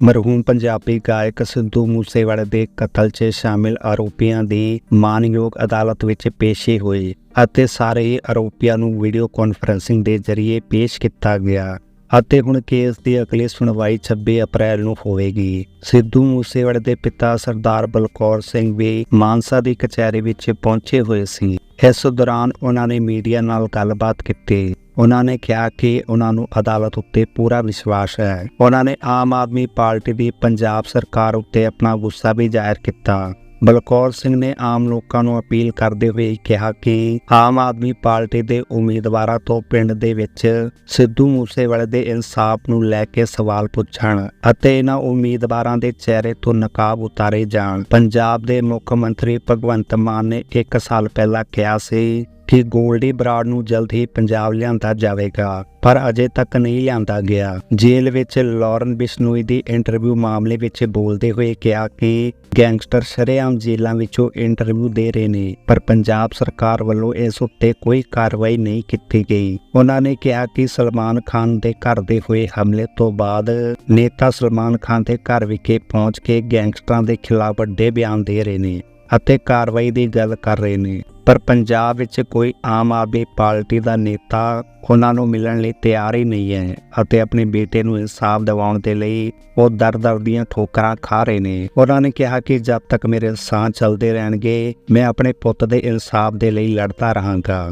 ਮਰਹੂਮ ਪੰਜਾਬੀ ਗਾਇਕ ਸਿੱਧੂ ਮੂਸੇਵਾਲੇ ਦੇ ਕਤਲ 'ਚ ਸ਼ਾਮਿਲ ਆਰੋਪੀਆਂ ਦੀ ਮਾਨਯੋਗ ਅਦਾਲਤ ਵਿੱਚ ਪੇਸ਼ੀ ਹੋਈ ਅਤੇ ਸਾਰੇ ਹੀ ਆਰੋਪੀਆਂ ਨੂੰ ਵੀਡੀਓ ਕਾਨਫਰੈਂਸਿੰਗ ਦੇ ਜ਼ਰੀਏ ਪੇਸ਼ ਕੀਤਾ ਗਿਆ ਅਤੇ ਹੁਣ ਕੇਸ ਦੀ ਅਗਲੀ ਸੁਣਵਾਈ 26 ਅਪ੍ਰੈਲ ਨੂੰ ਹੋਵੇਗੀ। ਸਿੱਧੂ ਮੂਸੇਵਾਲੇ ਦੇ ਪਿਤਾ ਸਰਦਾਰ ਬਲਕੌਰ ਸਿੰਘ ਵੀ ਮਾਨਸਾ ਦੀ ਕਚਹਿਰੀ ਵਿੱਚ ਪਹੁੰਚੇ ਹੋਏ ਸੀ। ਇਸ ਦੌਰਾਨ ਉਹਨਾਂ ਨੇ ਮੀਡੀਆ ਨਾਲ ਗੱਲਬਾਤ ਕੀਤੀ। ਉਹਨਾਂ ਨੇ ਕਿਹਾ ਕਿ ਉਹਨਾਂ ਨੂੰ ਅਦਾਲਤ ਉੱਤੇ ਪੂਰਾ ਵਿਸ਼ਵਾਸ ਹੈ। ਉਹਨਾਂ ਨੇ ਆਮ ਆਦਮੀ ਪਾਰਟੀ ਦੀ ਪੰਜਾਬ ਸਰਕਾਰ ਉੱਤੇ ਆਪਣਾ ਗੁੱਸਾ ਵੀ ਜ਼ਾਹਿਰ ਕੀਤਾ। ਬਲਕੌਰ ਸਿੰਘ ਨੇ ਆਮ ਲੋਕਾਂ ਨੂੰ ਅਪੀਲ ਕਰਦੇ ਹੋਏ ਕਿਹਾ ਕਿ ਆਮ ਆਦਮੀ ਪਾਰਟੀ ਦੇ ਉਮੀਦਵਾਰਾਂ ਤੋਂ ਪਿੰਡ ਦੇ ਵਿੱਚ ਸਿੱਧੂ ਮੂਸੇਵਾਲੇ ਦੇ ਇਨਸਾਫ ਨੂੰ ਲੈ ਕੇ ਸਵਾਲ ਪੁੱਛਣ ਅਤੇ ਇਹਨਾਂ ਉਮੀਦਵਾਰਾਂ ਦੇ ਚਿਹਰੇ ਤੋਂ ਨਕਾਬ ਉਤਾਰੇ ਜਾਣ। ਪੰਜਾਬ ਦੇ ਮੁੱਖ ਮੰਤਰੀ ਭਗਵੰਤ ਮਾਨ ਨੇ 1 ਸਾਲ ਪਹਿਲਾਂ ਕਿਹਾ ਸੀ ਕਿ ਗੋਲਡੀ ਬਰਾੜ ਨੂੰ ਜਲਦ ਹੀ ਪੰਜਾਬ ਲਿਆਂਦਾ ਜਾਵੇਗਾ, ਪਰ ਅਜੇ ਤੱਕ ਨਹੀਂ ਲਿਆਂਦਾ ਗਿਆ। ਜੇਲ੍ਹ ਵਿੱਚ ਲਾਰਨ ਬਿਸ਼ਨੋਈ ਦੀ ਇੰਟਰਵਿਊ ਮਾਮਲੇ ਵਿੱਚ ਬੋਲਦੇ ਹੋਏ ਕਿਹਾ ਕਿ ਗੈਂਗਸਟਰ ਸ਼ਰੇਆਮ ਜੇਲ੍ਹਾਂ ਵਿੱਚੋਂ ਇੰਟਰਵਿਊ ਦੇ ਰਹੇ ਨੇ, ਪਰ ਪੰਜਾਬ ਸਰਕਾਰ ਵੱਲੋਂ ਇਸ ਉੱਤੇ ਕੋਈ ਕਾਰਵਾਈ ਨਹੀਂ ਕੀਤੀ ਗਈ। ਉਹਨਾਂ ਨੇ ਕਿਹਾ ਕਿ ਸਲਮਾਨ ਖਾਨ ਦੇ ਘਰ ਦੇ ਹੋਏ ਹਮਲੇ ਤੋਂ ਬਾਅਦ ਨੇਤਾ ਸਲਮਾਨ ਖਾਨ ਦੇ ਘਰ ਵਿਖੇ ਪਹੁੰਚ ਕੇ ਗੈਂਗਸਟਰਾਂ ਦੇ ਖਿਲਾਫ ਵੱਡੇ ਬਿਆਨ ਦੇ ਰਹੇ ਨੇ। ਅਤੇ ਕਾਰਵਾਈ ਦੀ ਗੱਲ ਕਰ ਰਹੇ ਨੇ। ਪਰ ਪੰਜਾਬ ਵਿੱਚ ਕੋਈ ਆਮ ਆਦਮੀ ਪਾਰਟੀ ਦਾ ਨੇਤਾ ਉਹਨਾਂ ਨੂੰ ਮਿਲਣ ਲਈ ਤਿਆਰ ਹੀ ਨਹੀਂ ਹੈ ਅਤੇ ਆਪਣੇ ਬੇਟੇ ਨੂੰ ਇਨਸਾਫ ਦਿਵਾਉਣ ਦੇ ਲਈ ਉਹ ਦਰ-ਦਰ ਦੀਆਂ ਠੋਕਰਾਂ ਖਾ ਰਹੇ ਨੇ। ਉਹਨਾਂ ਨੇ ਕਿਹਾ ਕਿ ਜਦ ਤੱਕ ਮੇਰੇ ਸਾਹ ਚੱਲਦੇ ਰਹਿਣਗੇ, ਮੈਂ ਆਪਣੇ ਪੁੱਤ ਦੇ ਇਨਸਾਫ ਦੇ ਲਈ ਲੜਦਾ ਰਹਾਂਗਾ।